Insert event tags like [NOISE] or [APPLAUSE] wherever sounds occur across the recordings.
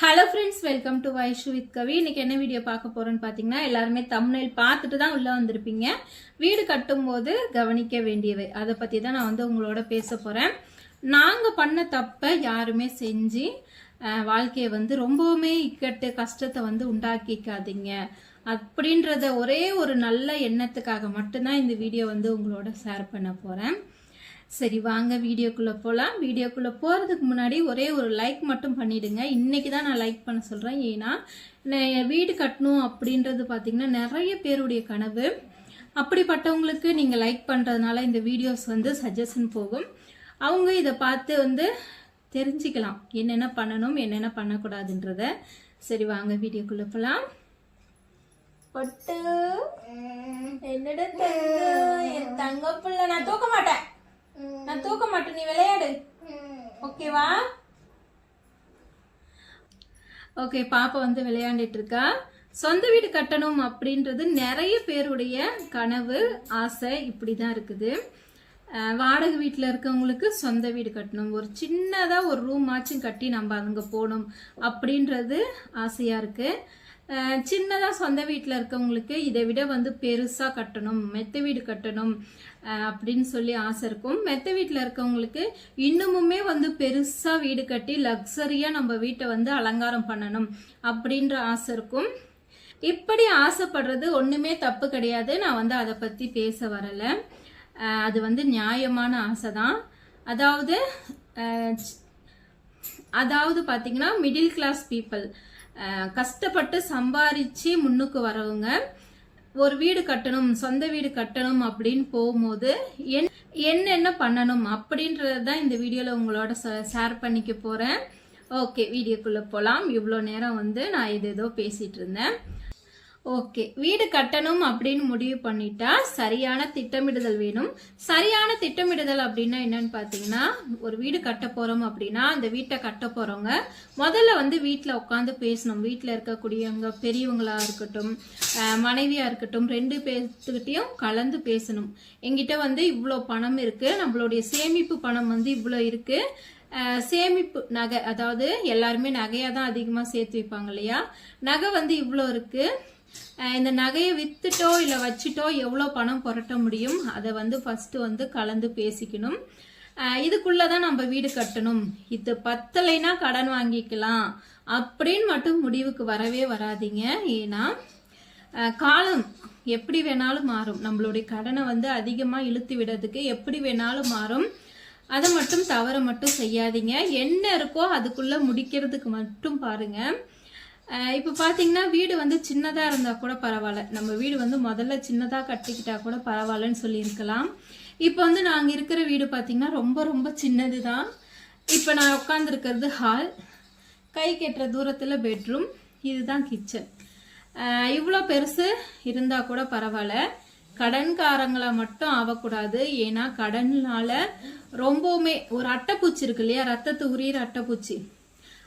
Hello friends welcome to Vaishu with Kavi இன்னைக்கு என்ன video பார்க்க போறோம்னு பார்த்தீங்கன்னா எல்லாருமே தமிழில் பார்த்துட்டு தான் உள்ளே வந்திருப்பீங்க. வீடு கட்டும்போது கவனிக்க வேண்டியவை. அதை பற்றி தான் நான் வந்து உங்களோட பேச போகிறேன் நாங்கள் பண்ண தப்பை யாருமே செஞ்சு வாழ்க்கையை வந்து ரொம்பவுமே இக்கட்டு கஷ்டத்தை வந்து உண்டாக்கிக்காதீங்க. அப்படின்றத ஒரே ஒரு நல்ல எண்ணத்துக்காக மட்டும்தான் இந்த வீடியோ வந்து உங்களோட ஷேர் பண்ண போகிறேன் சரி வாங்க வீடியோக்குள்ளே போகலாம் வீடியோக்குள்ளே போகிறதுக்கு முன்னாடி ஒரே ஒரு லைக் மட்டும் பண்ணிவிடுங்க இன்றைக்கி தான் நான் லைக் பண்ண சொல்கிறேன் ஏன்னா வீடு கட்டணும் அப்படின்றது பார்த்திங்கன்னா நிறைய பேருடைய கனவு. அப்படிப்பட்டவங்களுக்கு நீங்கள் லைக் பண்ணுறதுனால இந்த வீடியோஸ் வந்து சஜஷன் போகும். அவங்க இதை பார்த்து வந்து தெரிஞ்சுக்கலாம். என்னென்ன பண்ணணும் என்னென்ன பண்ணக்கூடாதுன்றத. சரி வாங்க வீடியோக்குள்ளே போகலாம் பட்டு. என்னடா என் தங்க பிள்ளை நான் தூக்க மாட்டேன். நான் தூக்க மாட்டேன். நீ விளையாடு. ஓகேவா? ஓகே பாப்பா வந்து விளையாண்டுட்டு இருக்கா. சொந்த வீடு கட்டணும் அப்படின்றது நிறைய பேருடைய கனவு ஆசை இப்படி தான் இருக்குது வாடகை வீட்டில் இருக்கவங்களுக்கு சொந்த வீடு கட்டணும். ஒரு சின்னதாக ஒரு ரூம் ஆச்சும் கட்டி நம்ம அங்கே போகணும் அப்படின்றது ஆசையாக இருக்குது சின்னதாக சொந்த வீட்டில் இருக்கவங்களுக்கு இதை விட வந்து பெருசாக கட்டணும் மெத்த வீடு கட்டணும் அப்படின்னு சொல்லி ஆசை இருக்கும். மெத்த வீட்டில் இருக்கவங்களுக்கு இன்னமுமே வந்து பெருசாக வீடு கட்டி லக்ஸரியாக நம்ம வீட்டை வந்து அலங்காரம் பண்ணணும் அப்படின்ற ஆசை இருக்கும். இப்படி ஆசைப்படுறது ஒன்றுமே தப்பு கிடையாது. நான் வந்து அதை பற்றி பேச வரலை. அது வந்து நியாயமான ஆசை தான் அதாவது அதாவது பார்த்திங்கன்னா மிடில் கிளாஸ் பீப்புள் கஷ்டப்பட்டு சம்பாரித்து முன்னுக்கு வரவங்க ஒரு வீடு கட்டணும் சொந்த வீடு கட்டணும் அப்படின்னு போகும்போது என் என்னென்ன பண்ணணும் அப்படின்றது தான் இந்த வீடியோவில் உங்களோட ஷேர் பண்ணிக்க போகிறேன் ஓகே வீடியோக்குள்ளே போகலாம் இவ்வளோ நேரம் வந்து நான் இது ஏதோ பேசிகிட்டு இருந்தேன். ஓகே. வீடு கட்டணும் அப்படின்னு முடிவு பண்ணிட்டா சரியான திட்டமிடுதல் வேணும். சரியான திட்டமிடுதல் அப்படின்னா என்னன்னு பார்த்தீங்கன்னா ஒரு வீடு கட்ட போறோம் அப்படின்னா அந்த வீட்டை கட்ட போறவங்க முதல்ல வந்து வீட்டில் உட்காந்து பேசணும். வீட்டில் இருக்கக்கூடியவங்க பெரியவங்களா இருக்கட்டும் மனைவியாக மனைவியா இருக்கட்டும் ரெண்டு பேர்த்துக்கிட்டையும் கலந்து பேசணும். எங்கிட்ட வந்து இவ்வளோ பணம் இருக்கு. நம்மளுடைய சேமிப்பு பணம் வந்து இவ்வளோ இருக்கு. சேமிப்பு நகை அதாவது எல்லாருமே நகையாக தான் அதிகமாக சேர்த்து வைப்பாங்க இல்லையா? நகை வந்து இவ்வளோ இருக்குது இந்த நகையை வித்துட்டோ இல்லை வச்சுட்டோ எவ்வளோ பணம் புரட்ட முடியும்? அதை வந்து ஃபஸ்ட்டு வந்து கலந்து பேசிக்கணும். இதுக்குள்ளே தான் நம்ம வீடு கட்டணும். இது பத்தலைனா கடன் வாங்கிக்கலாம் அப்படின்னு மட்டும் முடிவுக்கு வரவே வராதீங்க. ஏன்னா காலம் எப்படி வேணாலும் மாறும். நம்மளுடைய கடனை வந்து அதிகமாக இழுத்து விடுறதுக்கு எப்படி வேணாலும் மாறும். அதை மட்டும் தவற மட்டும் செய்யாதீங்க. என்ன இருக்கோ அதுக்குள்ளே முடிக்கிறதுக்கு மட்டும் பாருங்கள் இப்போ பார்த்தீங்கன்னா வீடு வந்து சின்னதாக இருந்தால் கூட பரவாயில்ல. நம்ம வீடு வந்து முதல்ல சின்னதாக கட்டிக்கிட்டா கூட பரவாயில்லன்னு சொல்லியிருக்கலாம். இப்போ வந்து நாங்கள் இருக்கிற வீடு பார்த்தீங்கன்னா ரொம்ப ரொம்ப சின்னது தான் இப்போ நான் உட்காந்துருக்கிறது ஹால் கை கெட்டுற தூரத்தில் பெட்ரூம் இதுதான் கிச்சன் இவ்வளோ பெருசு இருந்தால் கூட பரவாயில்ல. கடன்காரங்களை மட்டும் ஆகக்கூடாது ஏன்னா கடனால் ரொம்பவுமே ஒரு அட்டைப்பூச்சி இருக்கு இல்லையா? ரத்தத்தை உரியிற அட்டைப்பூச்சி.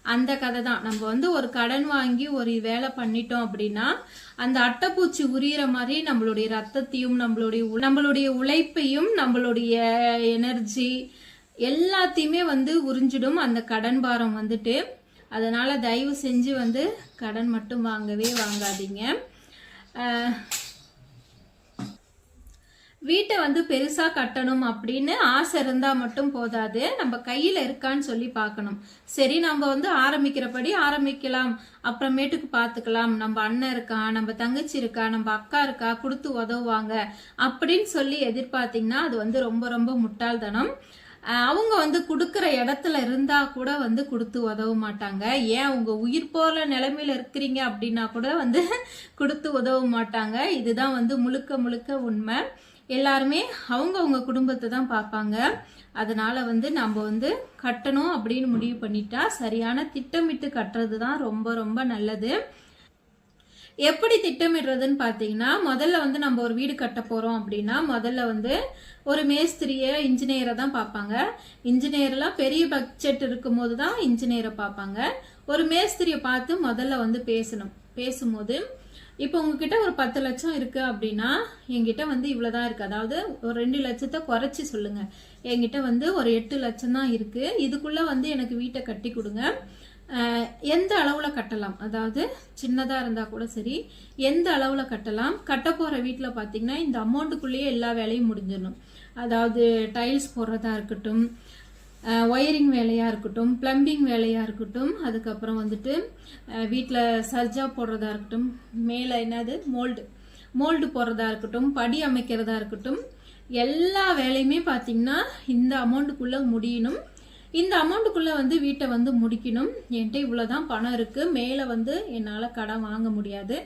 அந்த கதை தான் நம்ம வந்து ஒரு கடன் வாங்கி ஒரு வேலை பண்ணிட்டோம் அப்படின்னா அந்த அட்டைப்பூச்சி உரியிற மாதிரி நம்மளுடைய ரத்தத்தையும் நம்மளுடைய உ- நம்மளுடைய உழைப்பையும் நம்மளுடைய எனர்ஜி எல்லாத்தையுமே வந்து உறிஞ்சிடும் அந்த கடன் பாரம் வந்துட்டு. அதனால தயவு செஞ்சு வந்து கடன் மட்டும் வாங்கவே வாங்காதீங்க. வீட்டை வந்து பெருசாக கட்டணும் அப்படின்னு ஆசை இருந்தால் மட்டும் போதாது. நம்ம கையில் இருக்கான்னு சொல்லி பார்க்கணும். சரி நம்ம வந்து ஆரம்பிக்கிறபடி ஆரம்பிக்கலாம். அப்புறமேட்டுக்கு பார்த்துக்கலாம். நம்ம அண்ணன் இருக்கா நம்ம தங்கச்சி இருக்கா நம்ம அக்கா இருக்கா கொடுத்து உதவுவாங்க அப்படின்னு சொல்லி எதிர்பார்த்தீங்கன்னா அது வந்து ரொம்ப ரொம்ப முட்டாள்தனம். அவங்க வந்து கொடுக்குற இடத்துல இருந்தா கூட வந்து கொடுத்து உதவ மாட்டாங்க. ஏன் உங்க உயிர் போற நிலைமையில இருக்கிறீங்க அப்படின்னா கூட வந்து கொடுத்து உதவ மாட்டாங்க. இதுதான் வந்து முழுக்க முழுக்க உண்மை. எல்லாருமே அவங்க அவங்க குடும்பத்தை தான் பார்ப்பாங்க. அதனால வந்து நம்ம வந்து கட்டணும் அப்படின்னு முடிவு பண்ணிட்டா சரியான திட்டமிட்டு கட்டுறது தான் ரொம்ப ரொம்ப நல்லது. எப்படி திட்டமிடுறதுன்னு பார்த்தீங்கன்னா முதல்ல வந்து நம்ம ஒரு வீடு கட்ட போகிறோம் அப்படின்னா முதல்ல வந்து ஒரு மேஸ்திரியை இன்ஜினியரை தான் பார்ப்பாங்க. இன்ஜினியர்லாம் பெரிய பட்ஜெட் இருக்கும்போது தான் இன்ஜினியரை பார்ப்பாங்க. ஒரு மேஸ்திரியை பார்த்து முதல்ல வந்து பேசணும். பேசும்போது இப்போ உங்ககிட்ட ஒரு பத்து லட்சம் இருக்கு அப்படின்னா என்கிட்ட வந்து இவ்வளோதான் இருக்கு. அதாவது ஒரு ரெண்டு லட்சத்தை குறைச்சி சொல்லுங்க. என்கிட்ட வந்து ஒரு எட்டு லட்சம் தான் இருக்கு. இதுக்குள்ள வந்து எனக்கு வீட்டை கட்டி கொடுங்க. எந்த அளவில் கட்டலாம்? அதாவது சின்னதாக இருந்தால் கூட சரி எந்த அளவில் கட்டலாம்? கட்ட போகிற வீட்டில் பார்த்தீங்கன்னா இந்த அமௌண்ட்டுக்குள்ளேயே எல்லா வேலையும் முடிஞ்சிடணும். அதாவது டைல்ஸ் போடுறதா இருக்கட்டும் ஒயரிங் வேலையாக இருக்கட்டும் ப்ளம்பிங் வேலையாக இருக்கட்டும் அதுக்கப்புறம் வந்துட்டு வீட்டில் சர்ஜா போடுறதா இருக்கட்டும் மேலே என்னது? மோல்டு மோல்டு போடுறதா இருக்கட்டும் படி அமைக்கிறதா இருக்கட்டும் எல்லா வேலையுமே பார்த்தீங்கன்னா இந்த அமௌண்ட்டுக்குள்ளே முடியணும். இந்த அமௌண்ட்டுக்குள்ளே வந்து வீட்டை வந்து முடிக்கணும். என்கிட்ட இவ்வளோதான் பணம் இருக்குது மேலே வந்து என்னால் கடன் வாங்க முடியாது.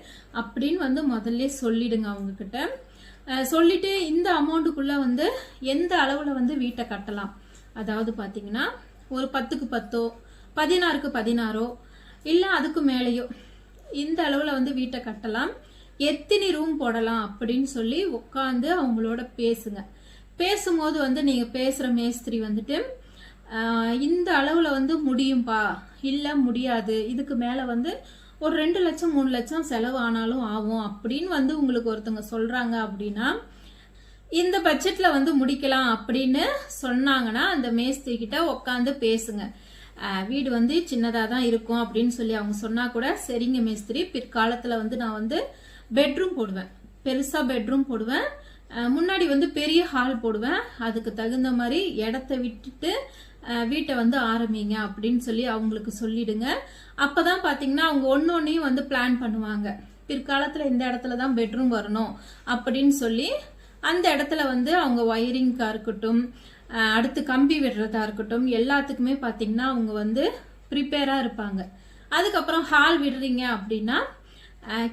அப்படின்னு வந்து முதல்ல சொல்லிடுங்க அவங்கக்கிட்ட சொல்லிவிட்டு சொல்லிட்டு இந்த அமௌண்ட்டுக்குள்ளே வந்து எந்த அளவில் வந்து வீட்டை கட்டலாம்? அதாவது பார்த்தீங்கன்னா ஒரு பத்துக்கு பத்தோ பதினாறுக்கு பதினாறோ இல்லை அதுக்கு மேலேயோ இந்த அளவில் வந்து வீட்டை கட்டலாம். எத்தனை ரூம் போடலாம் அப்படின்னு சொல்லி உட்காந்து அவங்களோட பேசுங்க. பேசும்போது வந்து நீங்கள் பேசுகிற மேஸ்திரி வந்துட்டு இந்த அளவில் வந்து முடியும்பா? இல்லை முடியாது. இதுக்கு மேலே வந்து ஒரு ரெண்டு லட்சம் மூணு லட்சம் செலவு ஆனாலும் ஆகும். அப்படின்னு வந்து உங்களுக்கு ஒருத்தவங்க சொல்கிறாங்க அப்படின்னா இந்த பட்ஜெட்டில் வந்து முடிக்கலாம் அப்படின்னு சொன்னாங்கன்னா அந்த மேஸ்திரி கிட்ட உட்காந்து பேசுங்க. வீடு வந்து சின்னதாக தான் இருக்கும் அப்படின்னு சொல்லி அவங்க சொன்னால் கூட சரிங்க மேஸ்திரி பிற்காலத்தில் வந்து நான் வந்து பெட்ரூம் போடுவேன். பெருசாக பெட்ரூம் போடுவேன். முன்னாடி வந்து பெரிய ஹால் போடுவேன். அதுக்கு தகுந்த மாதிரி இடத்த விட்டுட்டு வீட்டை வந்து ஆரம்பிங்க அப்படின்னு சொல்லி அவங்களுக்கு சொல்லிடுங்க. அப்பதான் பார்த்தீங்கன்னா அவங்க ஒன்னொன்னையும் வந்து பிளான் பண்ணுவாங்க. பிற்காலத்தில் இந்த இடத்துல தான் பெட்ரூம் வரணும் அப்படின்னு சொல்லி அந்த இடத்துல வந்து அவங்க ஒயரிங்காக இருக்கட்டும் அடுத்து கம்பி விடுறதா இருக்கட்டும் எல்லாத்துக்குமே பார்த்தீங்கன்னா அவங்க வந்து ப்ரிப்பேராக இருப்பாங்க. அதுக்கப்புறம் ஹால் விடுறீங்க அப்படின்னா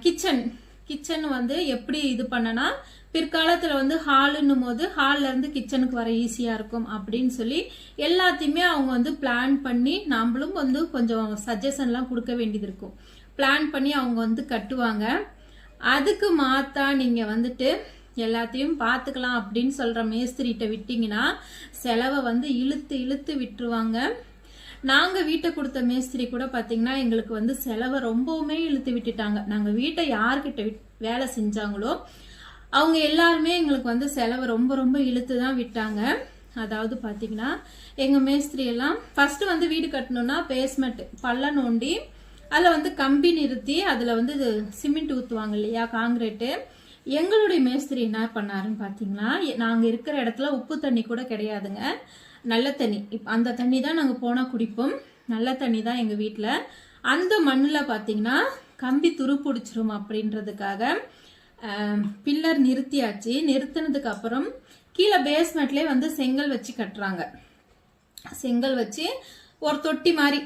கிச்சன் கிச்சன் வந்து எப்படி இது பண்ணனா பிற்காலத்தில் வந்து ஹாலுன்னும் போது ஹாலில் இருந்து கிச்சனுக்கு வர ஈஸியாக இருக்கும் அப்படின்னு சொல்லி எல்லாத்தையுமே அவங்க வந்து பிளான் பண்ணி நம்மளும் வந்து கொஞ்சம் சஜஷன்லாம் கொடுக்க வேண்டியது இருக்கும். பிளான் பண்ணி அவங்க வந்து கட்டுவாங்க. அதுக்கு மாத்தா நீங்கள் வந்துட்டு எல்லாத்தையும் பார்த்துக்கலாம் அப்படின்னு சொல்கிற மேஸ்திரிகிட்ட விட்டிங்கன்னா செலவை வந்து இழுத்து இழுத்து விட்டுருவாங்க. நாங்கள் வீட்டை கொடுத்த மேஸ்திரி கூட பார்த்திங்கன்னா எங்களுக்கு வந்து செலவை ரொம்பவுமே இழுத்து விட்டுட்டாங்க. நாங்கள் வீட்டை யார்கிட்ட விட்- வேலை செஞ்சாங்களோ அவங்க எல்லாருமே எங்களுக்கு வந்து செலவை ரொம்ப ரொம்ப இழுத்து தான் விட்டாங்க. அதாவது பார்த்தீங்கன்னா எங்கள் மேஸ்திரி எல்லாம் ஃபர்ஸ்ட் வந்து வீடு கட்டணும்னா பேஸ்மெண்ட் பள்ள நோண்டி அதில் வந்து கம்பி நிறுத்தி அதில் வந்து இது சிமெண்ட் ஊற்றுவாங்க இல்லையா காங்கிரீட்டு எங்களுடைய மேஸ்திரி என்ன பண்ணாருன்னு பார்த்தீங்கன்னா நாங்கள் இருக்கிற இடத்துல உப்பு தண்ணி கூட கிடையாதுங்க. நல்ல தண்ணி. இப் அந்த தண்ணி தான் நாங்கள் போனால் குடிப்போம். நல்ல தண்ணி தான் எங்கள் வீட்டில் அந்த மண்ணில் பார்த்தீங்கன்னா கம்பி துரு பிடிச்சிரும் அப்படின்றதுக்காக பில்லர் நிறுத்தியாச்சு. நிறுத்தினதுக்கு அப்புறம் கீழே பேஸ்மெண்ட்லேயே வந்து செங்கல் வச்சு கட்டுறாங்க. செங்கல் வச்சு ஒரு தொட்டி மாதிரி.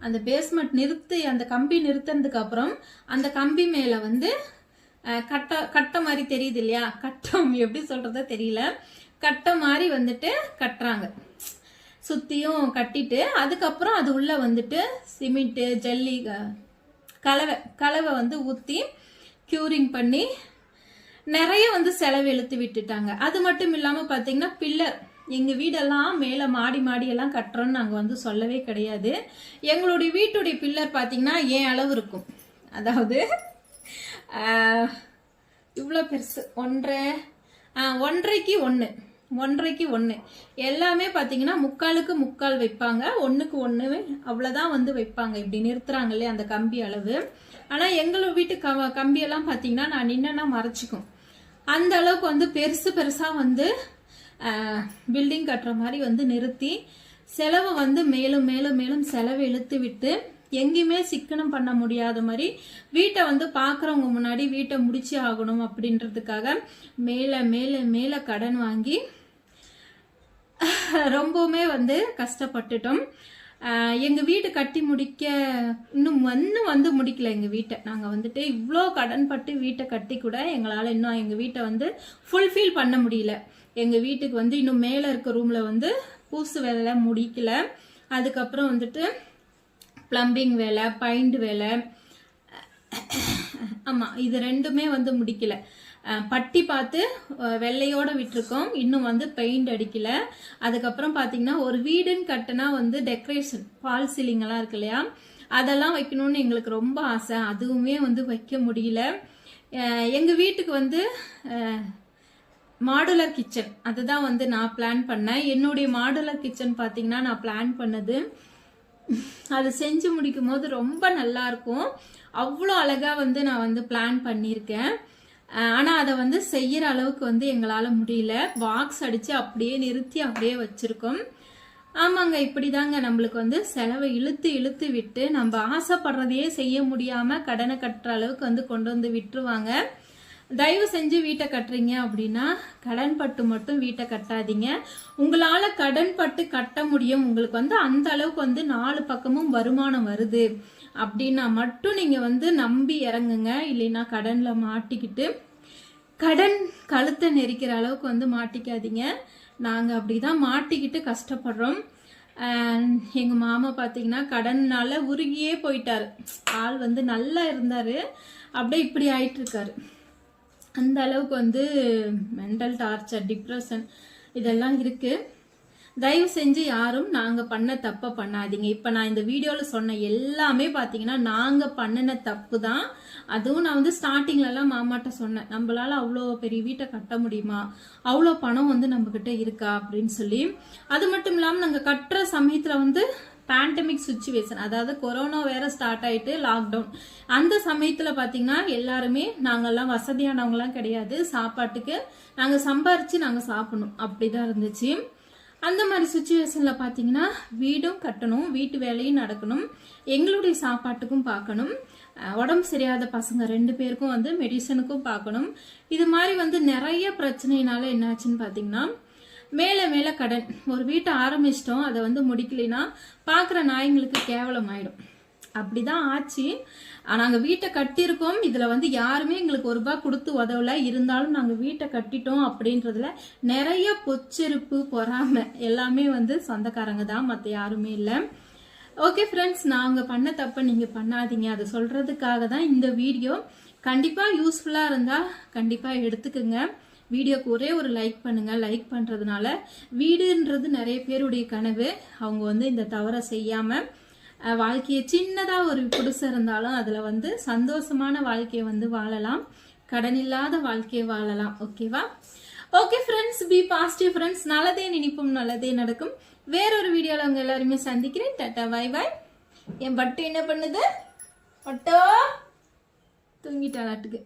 அந்த பேஸ்மெண்ட் நிறுத்தி அந்த கம்பி நிறுத்தினதுக்கு அப்புறம் அந்த கம்பி மேலே வந்து அஹ், கட்ட கட்டை மாதிரி தெரியுது இல்லையா? கட்டம் எப்படி சொல்கிறதோ தெரியல. கட்டை மாதிரி வந்துட்டு கட்டுறாங்க. சுற்றியும் கட்டிட்டு அதுக்கப்புறம் அது உள்ளே வந்துட்டு சிமெண்ட்டு ஜல்லி கலவை கலவை வந்து ஊற்றி க்யூரிங் பண்ணி நிறைய வந்து செலவு இழுத்து விட்டுட்டாங்க. அது மட்டும் இல்லாமல் பார்த்தீங்கன்னா பில்லர் எங்கள் வீடெல்லாம் மேலே மாடி மாடியெல்லாம் கட்டுறோன்னு நாங்கள் வந்து சொல்லவே கிடையாது. எங்களுடைய வீட்டுடைய பில்லர் பார்த்தீங்கன்னா ஏன் அளவு இருக்கும்? அதாவது இவ்வளோ பெருசு. ஒன்றரை ஒன்றரைக்கு ஒன்று ஒன்றரைக்கு ஒன்று எல்லாமே பார்த்தீங்கன்னா முக்காலுக்கு முக்கால் வைப்பாங்க. ஒன்றுக்கு ஒன்று அவ்வளோதான் வந்து வைப்பாங்க. இப்படி நிறுத்துறாங்க இல்லையா அந்த கம்பி அளவு. ஆனால் எங்கள் வீட்டு க கம்பியெல்லாம் பார்த்தீங்கன்னா நான் நின்னா மறைச்சிக்கும். அந்த அளவுக்கு வந்து பெருசு பெருசாக வந்து பில்டிங் கட்டுற மாதிரி வந்து நிறுத்தி செலவை வந்து மேலும் மேலும் மேலும் செலவை இழுத்து விட்டு எங்கேயுமே சிக்கனம் பண்ண முடியாத மாதிரி வீட்டை வந்து பார்க்குறவங்க முன்னாடி வீட்டை முடிச்சு ஆகணும் அப்படின்றதுக்காக மேலே மேலே மேலே கடன் வாங்கி [LAUGHS] ரொம்பவுமே வந்து கஷ்டப்பட்டுட்டோம். எங்கள் வீடு கட்டி முடிக்க இன்னும் இன்னும் வந்து முடிக்கல எங்கள் வீட்டை. நாங்கள் வந்துட்டு இவ்வளோ கடன் பட்டு வீட்டை கட்டி கூட எங்களால் இன்னும் எங்கள் வீட்டை வந்து ஃபுல்ஃபில் பண்ண முடியல. எங்கள் வீட்டுக்கு வந்து இன்னும் மேலே இருக்க ரூமில் வந்து பூசு வேலை முடிக்கல. அதுக்கப்புறம் வந்துட்டு ப்ளம்பிங் வேலை பைண்ட் வேலை. ஆமாம் இது ரெண்டுமே வந்து முடிக்கல. பட்டி பார்த்து வெள்ளையோடு விட்டுருக்கோம். இன்னும் வந்து பெயிண்ட் அடிக்கல. அதுக்கப்புறம் பார்த்தீங்கன்னா ஒரு வீடுன்னு கட்டினா வந்து டெக்கரேஷன் ஃபால் சீலிங்கெல்லாம் இருக்கு இல்லையா? அதெல்லாம் வைக்கணும்னு எங்களுக்கு ரொம்ப ஆசை. அதுவுமே வந்து வைக்க முடியல. எங்கள் வீட்டுக்கு வந்து மாடுலர் கிச்சன் அதுதான் வந்து நான் பிளான் பண்ணேன். என்னுடைய மாடுலர் கிச்சன் பார்த்தீங்கன்னா நான் பிளான் பண்ணது அது செஞ்சு முடிக்கும் போது ரொம்ப நல்லா இருக்கும். அவ்வளோ அழகாக வந்து நான் வந்து பிளான் பண்ணியிருக்கேன். ஆனால் அதை வந்து செய்கிற அளவுக்கு வந்து எங்களால் முடியல. பாக்ஸ் அடித்து அப்படியே நிறுத்தி அப்படியே வச்சுருக்கோம். ஆமாங்க இப்படிதாங்க நம்மளுக்கு வந்து செலவை இழுத்து இழுத்து விட்டு நம்ம ஆசைப்படுறதையே செய்ய முடியாமல் கடனை கட்டுற அளவுக்கு வந்து கொண்டு வந்து விட்டுருவாங்க. தயவு செஞ்சு வீட்டை கட்டுறீங்க அப்படின்னா கடன் பட்டு மட்டும் வீட்டை கட்டாதீங்க. உங்களால் கடன் பட்டு கட்ட முடியும். உங்களுக்கு வந்து அந்த அளவுக்கு வந்து நாலு பக்கமும் வருமானம் வருது. அப்படின்னா மட்டும் நீங்கள் வந்து நம்பி இறங்குங்க. இல்லைன்னா கடனில் மாட்டிக்கிட்டு கடன் கழுத்தை நெரிக்கிற அளவுக்கு வந்து மாட்டிக்காதீங்க. நாங்கள் அப்படி தான் மாட்டிக்கிட்டு கஷ்டப்படுறோம். எங்கள் மாமா பார்த்தீங்கன்னா கடன்னால் உருகியே போயிட்டார். ஆள் வந்து நல்லா இருந்தார். அப்படியே இப்படி ஆயிட்டுருக்காரு. அந்த அளவுக்கு வந்து மென்டல் டார்ச்சர் டிப்ரெஷன் இதெல்லாம் இருக்குது தயவு செஞ்சு யாரும் நாங்கள் பண்ண தப்பை பண்ணாதீங்க. இப்போ நான் இந்த வீடியோவில் சொன்ன எல்லாமே பார்த்தீங்கன்னா நாங்கள் பண்ணின தப்பு தான். அதுவும் நான் வந்து ஸ்டார்டிங்லலாம் மாமாட்ட சொன்னேன். நம்மளால் அவ்வளோ பெரிய வீட்டை கட்ட முடியுமா? அவ்வளோ பணம் வந்து நம்மக்கிட்ட இருக்கா? அப்படின்னு சொல்லி. அது மட்டும் இல்லாமல் நாங்கள் கட்டுற சமயத்தில் வந்து பேண்டமிக் சுச்சுவேஷன் அதாவது கொரோனா வேற ஸ்டார்ட் ஆயிட்டு லாக்டவுன் அந்த சமயத்தில் பார்த்தீங்கன்னா எல்லாருமே நாங்கெல்லாம் வசதியானவங்களாம் கிடையாது. சாப்பாட்டுக்கு நாங்கள் சம்பாரித்து நாங்கள் சாப்பிடணும். அப்படிதான் இருந்துச்சு. அந்த மாதிரி சுச்சுவேஷனில் பார்த்தீங்கன்னா வீடும் கட்டணும் வீட்டு வேலையும் நடக்கணும் எங்களுடைய சாப்பாட்டுக்கும் பார்க்கணும் உடம்பு சரியாத பசங்க ரெண்டு பேருக்கும் வந்து மெடிசனுக்கும் பார்க்கணும். இது மாதிரி வந்து நிறைய பிரச்சனையினால என்னாச்சுன்னு பார்த்தீங்கன்னா மேலே மேலே கடன். ஒரு வீட்டை ஆரம்பிச்சிட்டோம் அதை வந்து முடிக்கலைன்னா பார்க்குற நாய்ங்களுக்கு கேவலம் ஆயிடும் அப்படிதான் ஆச்சு. நாங்கள் வீட்டை கட்டியிருக்கோம். இதில் வந்து யாருமே எங்களுக்கு ஒரு ரூபாய் கொடுத்து உதவலை. இருந்தாலும் நாங்கள் வீட்டை கட்டிட்டோம் அப்படின்றதுல நிறைய பொச்செருப்பு பொறாமை எல்லாமே வந்து சொந்தக்காரங்க தான். மற்ற யாருமே இல்லை. ஓகே ஃப்ரெண்ட்ஸ் நாங்கள் பண்ண தப்பை நீங்கள் பண்ணாதீங்க. அதை சொல்கிறதுக்காக தான் இந்த வீடியோ. கண்டிப்பாக யூஸ்ஃபுல்லாக இருந்தால் கண்டிப்பாக எடுத்துக்கோங்க. வீடியோக்கு ஒரே ஒரு லைக் பண்ணுங்கள் லைக் பண்ணுறதுனால வீடுன்றது நிறைய பேருடைய கனவு. அவங்க வந்து இந்த தவறை செய்யாமல் வாழ்க்கையை சின்னதாக ஒரு குடிசை இருந்தாலும் அதில் வந்து சந்தோஷமான வாழ்க்கையை வந்து வாழலாம். கடன் இல்லாத வாழ்க்கையை வாழலாம். ஓகேவா okay friends be positive friends நல்லதே நினைப்போம் நல்லதே நடக்கும். வேறொரு வீடியோவில் உங்கள் எல்லாருமே சந்திக்கிறேன். டாட்டா பாய் பாய் என் பட்டு என்ன பண்ணுது? பட்டோ? தூங்கிட்டாளாட்டுக்கு.